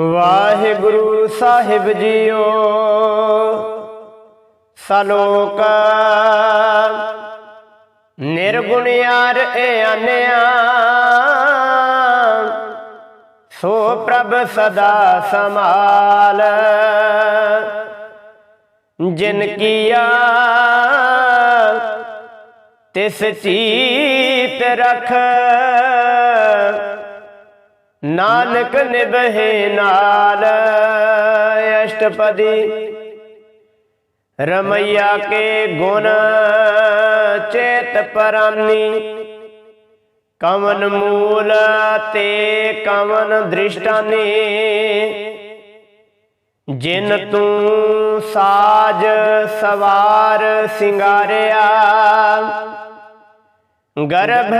ਵਾਹਿਗੁਰੂ ਸਾਹਿਬ JIO, ਸਲੋਕ ਨਿਰਗੁਣ ਯਾਰ ਏ ਅਨਿਆ, ਸੋ ਪ੍ਰਭ ਸਦਾ ਸਮਾਲ ਜਿਨ ਕੀਆ, ਤਿਸ ਚੀਤ ਰਖ ਨਾਨਕ ਨਿਭੇ ਨਾਲ। ਅਸ਼ਟਪਦੀ ਰਮਈਆ ਕੇ ਗੁਣ ਚੇਤ ਪਰਾਨੀ। ਕਵਨ ਮੂਲ ਤੇ ਕਵਨ ਦ੍ਰਿਸ਼ਟਾਨੀ। ਜਿਨ ਤੂੰ ਸਾਜ ਸਵਾਰ ਸਿੰਗਾਰਿਆ। ਗਰਭ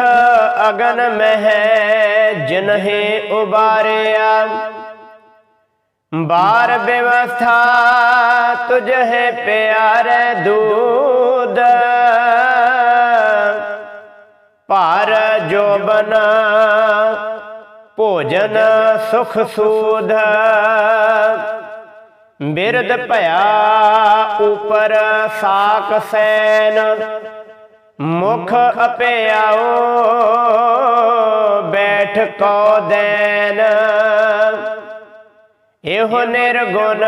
ਅਗਨ ਮਹਿ ਜਿਨਹਿ ਉਬਾਰਿਆ। ਬਾਰ ਬਿਵਸਥਾ ਤੁਝ ਹੈ ਪਿਆਰੇ ਦੂਦ। ਭਾਰ ਜੋਬਨ ਭੋਜਨ ਸੁਖ ਸੂਧ ਬਿਰਦ ਭਇਆ ਉਪਰ ਸਾਕ ਸੈਨ। ਮੁਖ ਅਪਿਆਓ ਬੈਠ ਕੋ ਦੇਨ। ਇਹੋ ਨਿਰਗੁਣ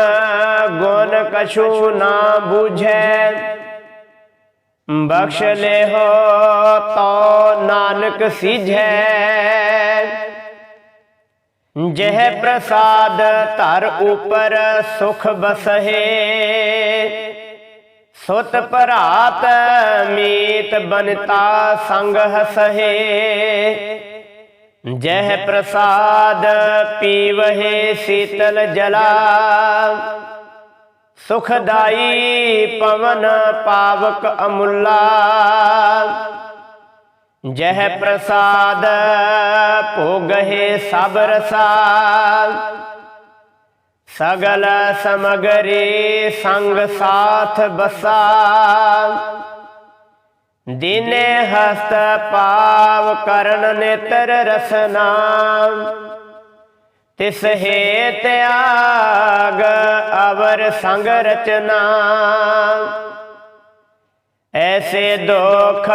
ਗੁਣ ਕਛੂ ਨਾ ਬੁਝੈ। ਬਖਸ਼ ਲੈਹੋ ਤੋ ਨਾਨਕ ਸਿਝੈ। ਜਹ ਪ੍ਰਸਾਦ ਧਰ ਉਪਰ ਸੁਖ ਬਸਹੇ ਸੁਤ ਭਰਾਤ ਮੀਤ ਬਨਤਾ ਸੰਗ ਹਸਹੇ। ਜਹ ਪ੍ਰਸਾਦ ਪੀਵਹਿ ਸੀਤਲ ਜਲਾ। ਸੁਖਦਾਈ ਪਵਨ ਪਾਵਕ ਅਮੁੱਲਾ। ਜਹ ਪ੍ਰਸਾਦ ਭੋਗਹਿ ਸਭ ਰਸਾ। ਸਗਲ ਸਮਗਰੀ ਸੰਗ ਸਾਥ ਬਸਾ। ਦਿਨੇ ਹਸਤ ਪਾਵ ਕਰਨ ਨੇਤਰ ਰਸਨਾ। ਤਿਸ ਹੇਤ ਆਗ ਅਵਰ ਸੰਗ ਰਚਨਾ। ਐਸੇ ਦੁਖ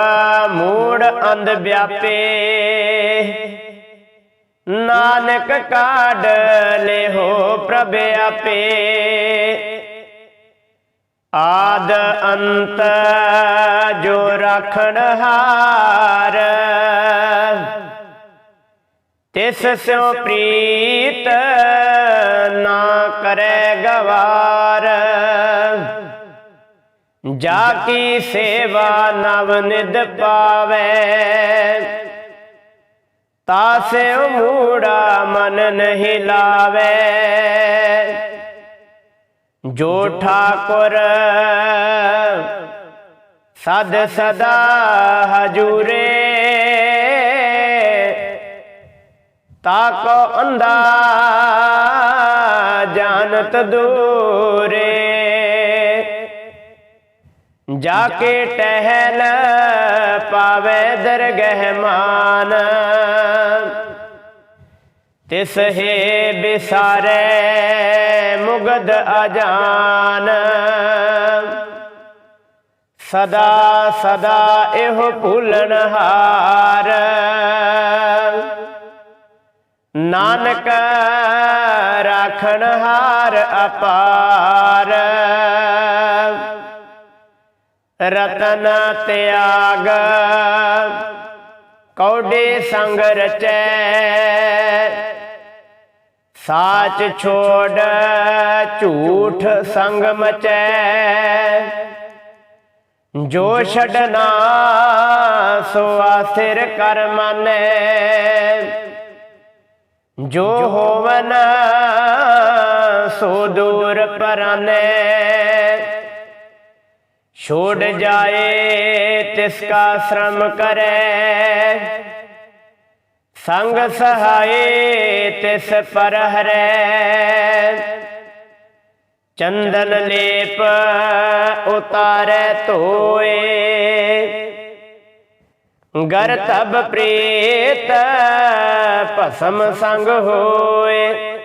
ਮੂੜ ਅੰਧ ਵਿਆਪੇ। ਨਾਨਕ ਕਾਢ ਲਿਓ ਪ੍ਰਭ ਆਪੇ। ਆਦ ਅੰਤ ਜੋ ਰਖਣ ਹਾਰ। ਤਿਸ ਸਿਉ ਪ੍ਰੀਤ ਨਾ ਕਰੈ ਗਵਾਰ। ਜਾ ਕੀ ਸੇਵਾ ਨਵ ਨਿਦ ਪਾਵੇ। ਤਾਸੇ ਮੂੜਾ ਮਨ ਨਹੀਂ ਲਾਵੇ। ਜੋ ਠਾਕੁਰ ਸਦ ਸਦਾ ਹਜੂਰੇ ਤਾਕੋ ਅੰਦਾ ਜਾਣਤ ਦੂਰੇ। ਜਾ ਕੇ ਟਹਿਲ ਪਾਵੇ ਦਰਗਹਿ ਮਾਨ। ਤਿਸ ਹੈ ਬਿਸਾਰੇ ਮੁਗਦ ਅਜਾਨ। ਸਦਾ ਸਦਾ ਇਹੋ ਭੁੱਲਣ ਹਾਰ। ਨਾਨਕ ਰਾਖਣ ਹਾਰ ਅਪਾਰ। ਰਤਨ ਤਿਆਗ। ਕੌਡੇ ਸੰਗ ਰਚੈ, ਸਾਚ ਛੋੜ ਝੂਠ ਸੰਗ ਮਚੈ। ਜੋ ਛਡਨਾ ਸੋ ਆਸਿਰ ਕਰ ਮਾਨੈ। ਜੋ ਹੋਵਨ ਸੋ ਦੂਰ ਪਰਾਨੈ। ਛੋੜ ਜਾਏ ਤਿਸ ਕਾ ਸ਼ਰਮ ਕਰੈ। ਸੰਗ ਸਹਾਏ ਤਿਸ ਪਰ ਹਰੈ ਚੰਦਨ ਲੇਪ ਉਤਾਰੈ ਧੋਏ। ਗਰ ਤਬ ਪ੍ਰੀਤ ਭਸਮ ਸੰਗ ਹੋਏ।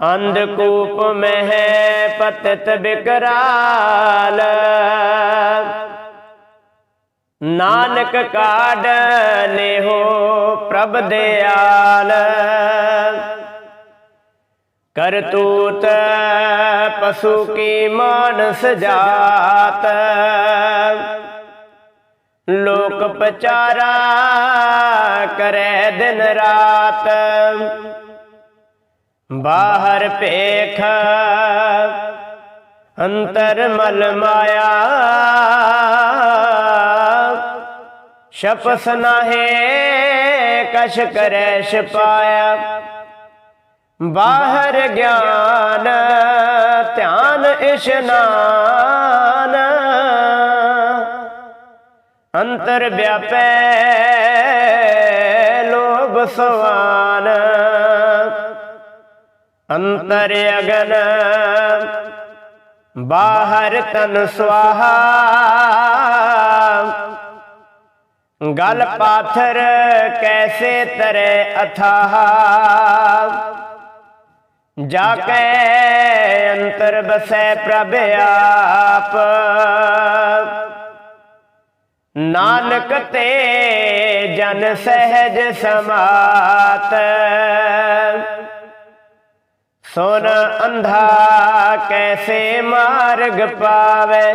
ਅੰਧਕੂਪ ਮਹਿ ਪਤਿਤ ਬਿਕਰਾਲ। ਨਾਨਕ ਕਾਢ ਲਿਹੋ ਪ੍ਰਭ ਦਿਆਲ। ਕਰਤੂਤ ਪਸ਼ੂ ਕੀ ਮਾਨਸ ਜਾਤ। ਲੋਕ ਪਚਾਰਾ ਕਰੈ ਦਿਨ ਰਾਤ। ਬਾਹਰ ਪੇਖ ਅੰਤਰ ਮਲ ਮਾਇਆ। ਸ਼ਪਸ ਨਾਹੇ, ਕਛ ਕਰੈ ਛਪਾਇਆ। ਬਾਹਰ ਗਿਆਨ, ਧਿਆਨ ਇਸ਼ਨਾਨ। ਅੰਤਰ ਵਿਆਪੈ, ਲੋਭ ਸਵਾਨ। ਅੰਤਰ ਅਗਨ, ਬਾਹਰ ਤਨ ਸੁਆਹਾ। ਗਲ ਪਾਥਰ ਕੈਸੇ ਤਰੇ ਅਥਾਹ। ਜਾ ਕੇ ਅੰਤਰ ਬਸੈ ਪ੍ਰਭ ਆਪ। ਨਾਨਕ ਤੇ ਜਨ ਸਹਿਜ ਸਮਾਤ। ਸੋਨਾ ਅੰਧਾ ਕੈਸੇ ਮਾਰਗ ਪਾਵੇ?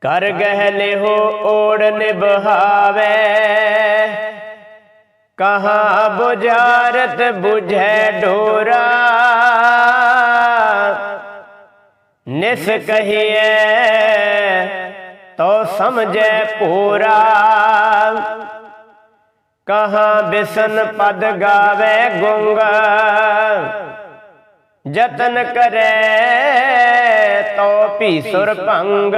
ਕਰ ਗਹਿਲੇ ਹੋ ਓੜ ਨਿਭਾਵੇ। ਕਹਾ ਬੁਝਾਰਤ ਬੁਝੈ ਡੋਰਾ? ਨਿਸ ਕਹੀਐ ਤੋ ਸਮਝੈ ਪੂਰਾ। ਕਹਾ ਬਿਸਨ ਪਦ ਗਾਵੇ ਗੁੰਗ? ਜਤਨ ਕਰੈ ਤੋ ਭੀ ਸੁਰ ਭੰਗ।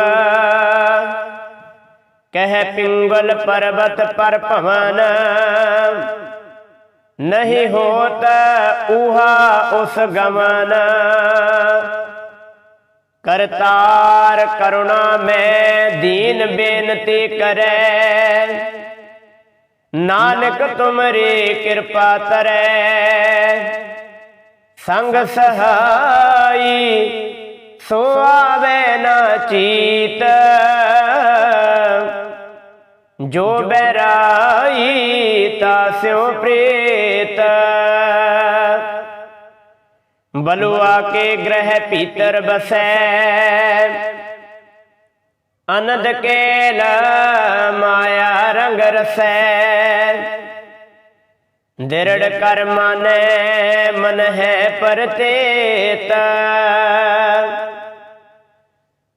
ਕਹਿ ਪਿੰਗਲ ਪਰਬਤ ਪਰ ਭਵਨ। ਨਹੀਂ ਹੋਤ ਉਹਾ ਉਸ ਗਮਨ। ਕਰਤਾਰ ਕਰੁਣਾ ਮੈਂ ਦੀਨ ਬੇਨਤੀ ਕਰੈ। ਨਾਨਕ ਤੁਮਰੀ ਕਿਰਪਾ ਤਰੈ। ਸੰਗ ਸਹਾਈ ਸੋ ਆਵੇ ਨਾ ਚੀਤ। ਜੋ ਬੈਰਾਈ ਤਾ ਪ੍ਰੇਤ। ਬਲੁਆ ਕੇ ਗ੍ਰਹਿ ਭੀਤਰ ਬਸੈ। ਅਨੰਦ ਕੇਲ ਮਾਇਆ ਰੰਗ ਰਸੈ। ਦਿਰੜ ਕਰ ਮਾਨੈ ਮਨ ਹੈ ਪਰਤੇਤ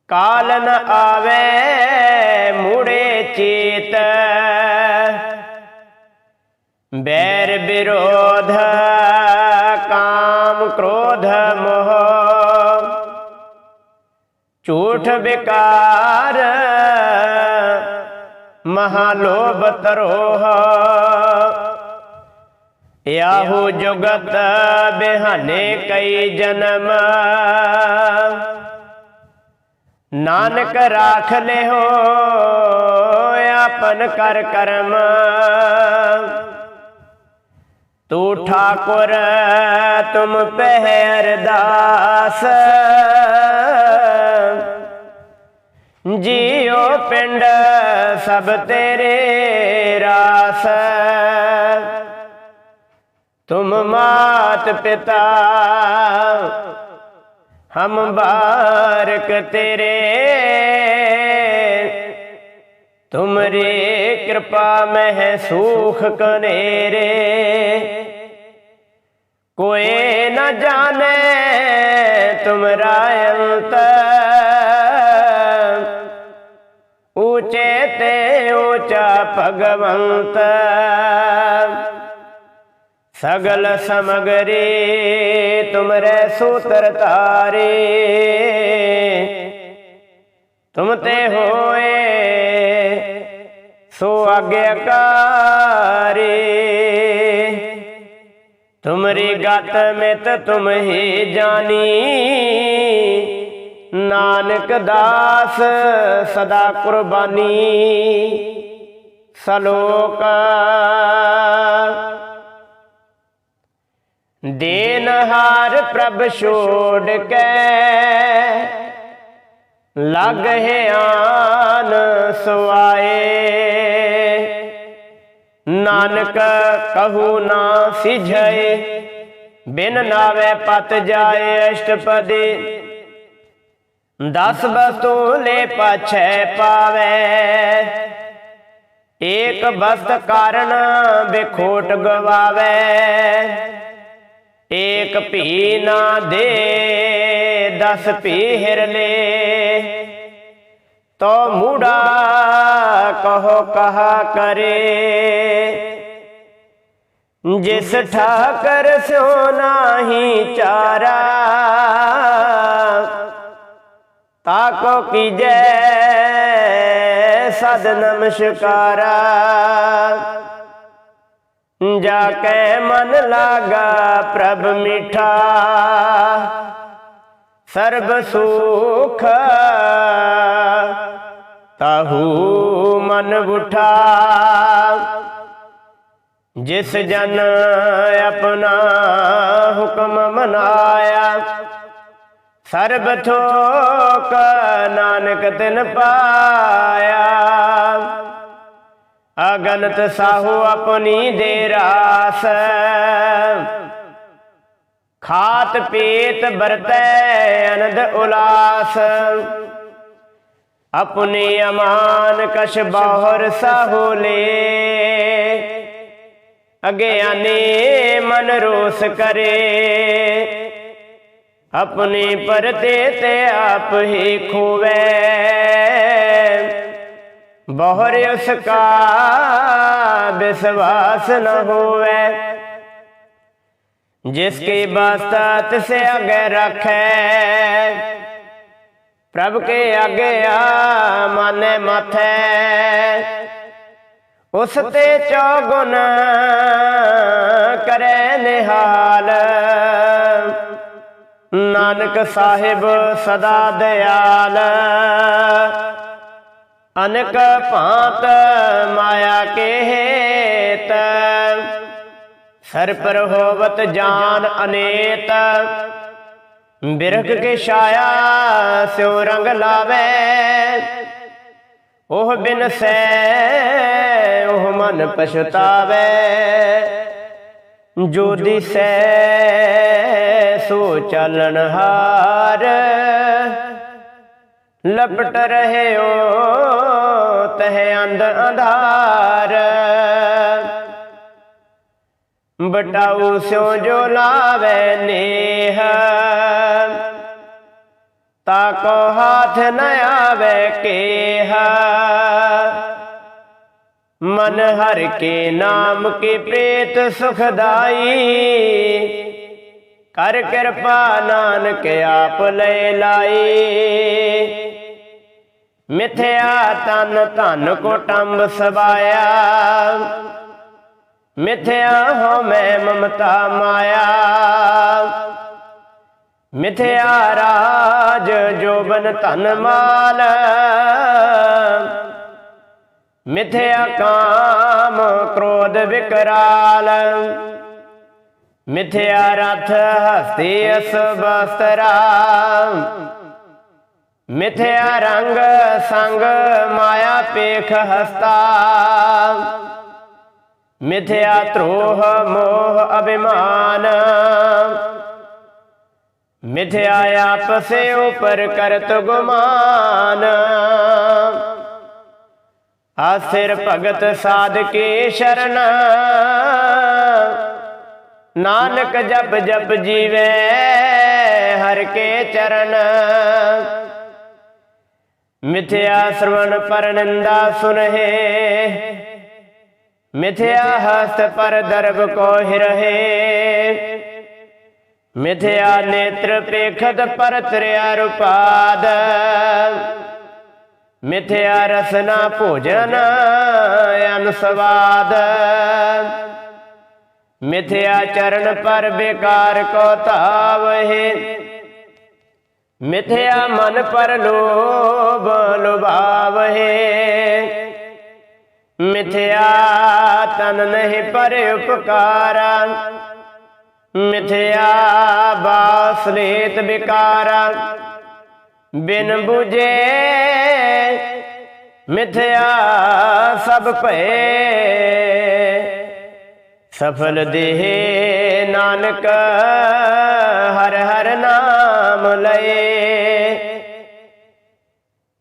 ਕਾਲ ਨ ਆਵੇ ਮੂੜੇ ਚੇਤ। ਬੈਰ ਵਿਰੋਧ, ਕਾਮ ਕ੍ਰੋਧ ਮੋਹ। ਝੂਠ ਵਿਕਾਰ ਮਹਾ ਲੋਭ ਤਰੋਹ। ਯਾਹੂ ਜੁਗਤ ਬਿਹਾਨੇ ਕਈ ਜਨਮ। ਨਾਨਕ ਰਾਖ ਲਿਓ ਆਪਨ ਕਰ ਕਰਮ। ਤੂੰ ਠਾਕੁਰ, ਤੁਮ ਪਹਿ ਅਰਦਾਸ। ਜੀਉ ਪਿੰਡ ਸਭ ਤੇਰੇ ਰਾਸ। ਤੁਮ ਮਾਤ ਪਿਤਾ ਹਮ ਬਾਰਕ ਤੇਰੇ ਤੁਮਰੀ ਕਿਰਪਾ ਮਹਿ ਸੂਖ ਕਨੇਰੇ ਕੋਈ ਨ ਜਾਣੇ ਤੁਮਰਾ ਅੰਤ ਊਚੇ ਤੇ ਊਚਾ ਭਗਵੰਤ ਸਗਲ ਸਮਗਰੀ ਤੁਮਰੇ ਸੂਤਰ ਤਾਰੇ। ਤੁਮ ਤੇ ਹੋਏ ਸੋ ਆਗਿਆਕਾਰੀ ਤੁਮਰੀ ਗਤ ਮਿਤ ਤੁਮ ਹੀ ਜਾਣੀ ਨਾਨਕ ਦਾਸ ਸਦਾ ਕੁਰਬਾਨੀ। ਸਲੋਕਾ ਦੇਨਹਾਰ ਪ੍ਰਭ ਛੋੜ ਕੇ। ਲਗ ਆਨ ਸੁਆਏ। ਨਾਨਕ ਕਹੂ ਨਾ ਸਿਝਏ ਬਿਨ ਨਾਵੇ ਪਤ ਜਾਏ ਅਸ਼ਟਪਦੀ। ਦਸ ਬਸਤੂ ਲੈ ਪਾਛੈ ਪਾਵੇ। ਏਕ ਬਸਤ ਕਾਰਨ ਬਿਖੋਟ ਗਵਾਵੇ। ਏਕ ਭੀ ਨਾ ਦੇ, ਦਸ ਭੀ ਹਿਰ ਤੋ ਮੂੜਾ ਕਹੋ ਕਹਾ ਕਰੇ। ਜਿਸ ਠਾਕਰ ਸਿਓ ਨਾਹੀ ਚਾਰਾ ਤਾਕੋ ਕੀਜੈ ਸਦ ਨਮਸਕਾਰਾ। ਜਾ ਕੇ ਮਨ ਲਾਗਾ ਪ੍ਰਭ ਮਿਠਾ ਸਰਬ ਸੁਖ ਤਾਹੂ ਮਨ ਉਠਾ ਜਿਸ ਜਨ ਆਪਣਾ ਹੁਕਮ ਮਨਾਇਆ ਸਰਬ ਥੋਕ ਨਾਨਕ ਤਿਨ ਪਾਇਆ ਅਗਨਤ ਸਾਹੂ ਆਪਣੀ ਦੇ ਰਾਸ। ਖਾਤ ਪੀਤ ਵਰਤੈ ਅਨੰਦ ਉਲਾਸ। ਆਪਣੀ ਅਮਾਨ ਕਸ਼ ਬਾਹਰ ਸਾਹੂ ਲੇ। ਅਗਿਆਨੀ ਮਨ ਰੋਸ ਕਰੇ। ਆਪਣੀ ਪਰਤੇ ਤੇ ਆਪ ਹੀ ਖੋਵੇ। ਬਹੁਰ ਉਸ ਕਾ ਵਿਸ਼ਵਾਸ ਨ ਹੋਵੇ। ਜਿਸ ਕੀ ਬਾਸਤਾ ਸੇ ਅਗੇ ਰੱਖੇ। ਪ੍ਰਭ ਕੇ ਅਗੇ ਆ ਮਾਨੇ ਮਾਥੇ। ਉਸ ਤੇ ਚੌਗੁਣ ਕਰੇ ਨਿਹਾਲ। ਨਾਨਕ ਸਾਹਿਬ ਸਦਾ ਦਿਆਲ। ਅਨਕ ਭਾਂਤ ਮਾਇਆ ਕੇਹੇਤ ਸਰ ਪਰ ਹੋਵਤ ਜਾਨ ਅਨੇਤ। ਬਿਰਖ ਕੇ ਛਾਇਆ ਸਿਉ ਰੰਗ ਲਾਵੇ, ਉਹ ਬਿਨ ਸੈ ਉਹ ਮਨ ਪਛਤਾਵੇ। ਜੋ ਦਿਸੈ ਸੋ ਚਲਨ ਹਾਰ ਲਪਟ ਰਹੇ ਰਹਿਓ ਤਹ ਅੰਧ ਅੰਧਾਰ। ਬਟਾਉ ਸਿਉ ਜੋ ਲਾਵੇ ਨੇਹ। ਤਾ ਕੋ ਹਾਥ ਨ ਆਵੇ ਕੇਹ। ਮਨ ਹਰ ਕੇ ਨਾਮ ਕੇ ਪ੍ਰੇਤ ਸੁਖਦਾਈ। ਕਰ ਕਿਰਪਾ ਨਾਨਕ ਆਪ ਲੈ ਲਾਈ। ਮਿਥਿਆ ਤਨ ਧਨ ਕੋ ਟੰਬ ਸਬਾਇਆ ਮਿਥਿਆ ਹੋ ਮੈਂ ਮਮਤਾ ਮਾਇਆ। ਮਿਥਿਆ ਰਾਜ ਜੋਬਨ ਧਨ ਮਾਲ। ਮਿਥਿਆ ਕਾਮ ਕ੍ਰੋਧ ਵਿਕਰਾਲ। ਮਿਥਿਆ ਰਥ ਹਸਤੀ ਅਸ ਮਿਥਿਆ ਰੰਗ ਸੰਗ ਮਾਇਆ ਪੇਖ ਹਸਤਾ। ਮਿਥਿਆ ਧਰੋਹ ਮੋਹ ਅਭਿਮਾਨ। ਮਿਥਿਆ ਆਪਸੇ ਉਪਰ ਕਰਤ ਗੁਮਾਨ। ਆਸਿਰ ਭਗਤ ਸਾਧ ਕੇ ਸ਼ਰਨ। ਨਾਨਕ ਜਪ ਜਪ ਜੀਵੇ, ਹਰ ਕੇ ਚਰਨ। ਮਿਥਿਆ ਸ਼ਰਵਣ ਪਰ ਨਿੰਦਾ ਸੁਨਹਿ, ਮਿਥਿਆ ਹਸਤ ਪਰ ਦਰਬ ਕੋ ਹਿਰਹੇ। ਮਿਥਿਆ ਨੇਤਰ ਪੇਖਤ ਪਰ ਤ੍ਰਿਆ ਰੁਪਾਦ। ਮਿਥਿਆ ਰਸਨਾ ਭੋਜਨ ਅਨਸਵਾਦ। ਮਿਥਿਆ ਚਰਨ ਪਰ ਬੇਕਾਰ ਕੋ ਧਾਵਹਿ। ਮਿਥਿਆ ਮਨ ਪਰ ਲੋਭ ਲੁਭਾਵਹਿ। ਮਿਥਿਆ ਤਨ ਨਹੀਂ ਪਰ ਉਪਕਾਰਾ। ਮਿਥਿਆ ਬਾਸਲੇਤ ਵਿਕਾਰਾ ਬਿਨ 부ਜੇ ਮਿਥਿਆ ਸਭ ਭਏ। ਸਫਲ ਦੇਹ ਨਾਨਕ ਹਰ ਹਰ ਨਾਮ ਲਏ।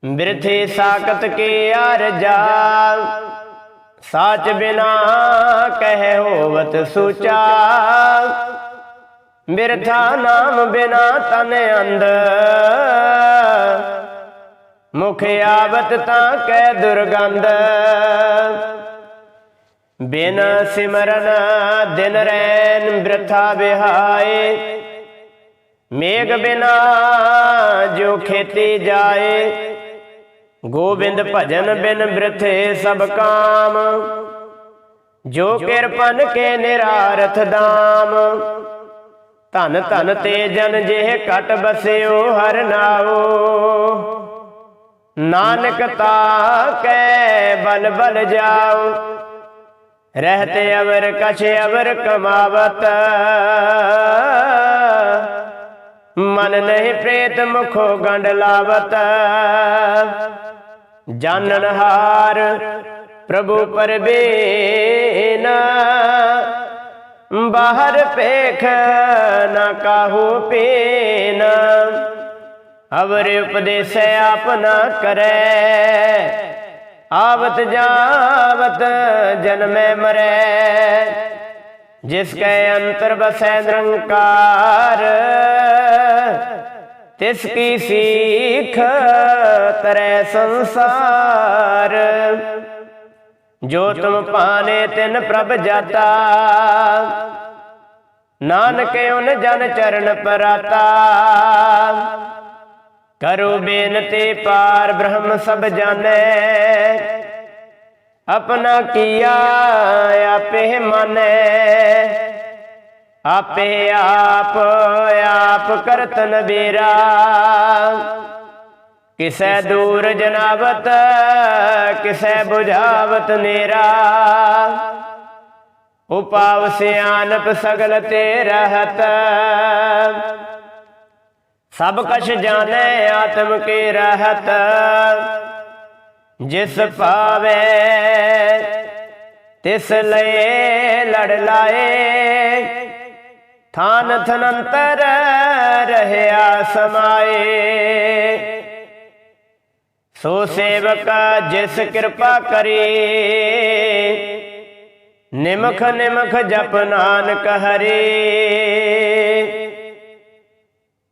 ਬਿਰਥੇ ਸਾਖਤ ਕੇ ਅਰਜਾ। ਸਾਚ ਬਿਨਾ ਕਹਿ ਹੋਵਤ ਸੁਚਾ। ਬਿਰਥਾ ਨਾਮ ਬਿਨਾ ਤਨ ਅੰਦ ਮੁਖ ਆਵਤ ਤਾਂ ਕੈ ਦੁਰਗੰਧ। ਬਿਨ ਸਿਮਰਨ ਦਿਨ ਰੈਨ ਬ੍ਰਥਾ ਬਿਹਾਏ ਮੇਘ ਬਿਨਾ ਜੋ ਖੇਤੀ ਜਾਏ, ਗੋਬਿੰਦ ਭਜਨ ਬਿਨ ਬ੍ਰਥੇ ਸਭ ਕਾਮ, ਜੋ ਕਿਰਪਨ ਕੇ ਨਿਰਾਰਥ ਦਾਮ। ਧਨ ਧਨ ਤੇ ਜਨ ਜਿਹ ਕਟ ਬਸਿਓ ਹਰ ਨਾਉ, ਨਾਨਕ ਤਾ ਕੈ ਬਲ ਬਲ ਜਾਓ ਰਹਤੇ ਅਵਰ, ਕਛ ਅਵਰ ਕਮਾਵਤ। ਮਨ ਨਹੀਂ ਪ੍ਰੇਤ ਮੁਖੋ ਗੰਡ ਲਾਵਤ। ਜਾਣਨ ਹਾਰ ਪ੍ਰਭੂ ਪਰਬੇਨ। ਬਾਹਰ ਪੇਖ ਨਾ ਕਾਹੂ ਪੀਨ। ਅਵਰ ਉਪਦੇਸ ਆਪਨਾ ਕਰੈ। ਆਵਤ ਜਾਵਤ ਜਨਮੈ ਮਰੈ, ਜਿਸ ਕੈ ਅੰਤਰ ਬਸੈ ਨਿਰੰਕਾਰ, ਤਿਸ ਕੀ ਸੀਖ ਤਰੈ ਸੰਸਾਰ। ਜੋ ਤੁਮ ਪਾਨੇ ਤਿਨ ਪ੍ਰਭ ਜਾਤਾ, ਨਾਨਕ ਉਨ ਜਨ ਚਰਨ ਪਰਾਤਾ। ਕਰੋ ਬੇਨਤੀ ਪਾਰ ਬ੍ਰਹਮ ਸਭ ਜਾਣੈ। ਆਪਣਾ ਕੀਆ ਆਪੇ ਮਾਨੈ। ਆਪੇ ਆਪ ਆਪ ਕਰਤ ਨਬੀਰਾ ਕਿਸੈ ਦੂਰ ਜਨਾਵਤ ਕਿਸੈ 부ਝਾਵਤ ਨੇਰਾ। ਉਪਾਵ ਸਿਆਨਪ ਸਗਲ ਤੇ ਰਹਤ। ਸਭ ਕਛ ਜਾਣੈ ਆਤਮ ਕੇ ਰਹਤ। ਜਿਸ ਪਾਵੇ ਤਿਸ ਲਏ ਲੜ ਲਾਏ। ਥਾਨ ਥਨੰਤਰ ਰਹਿਆ ਸਮਾਏ। ਸੋ ਸੇਵਕ ਜਿਸ ਕਿਰਪਾ ਕਰੀ। ਨਿਮਖ ਨਿਮਖ ਜਪ ਨਾਨਕ ਹਰੀ।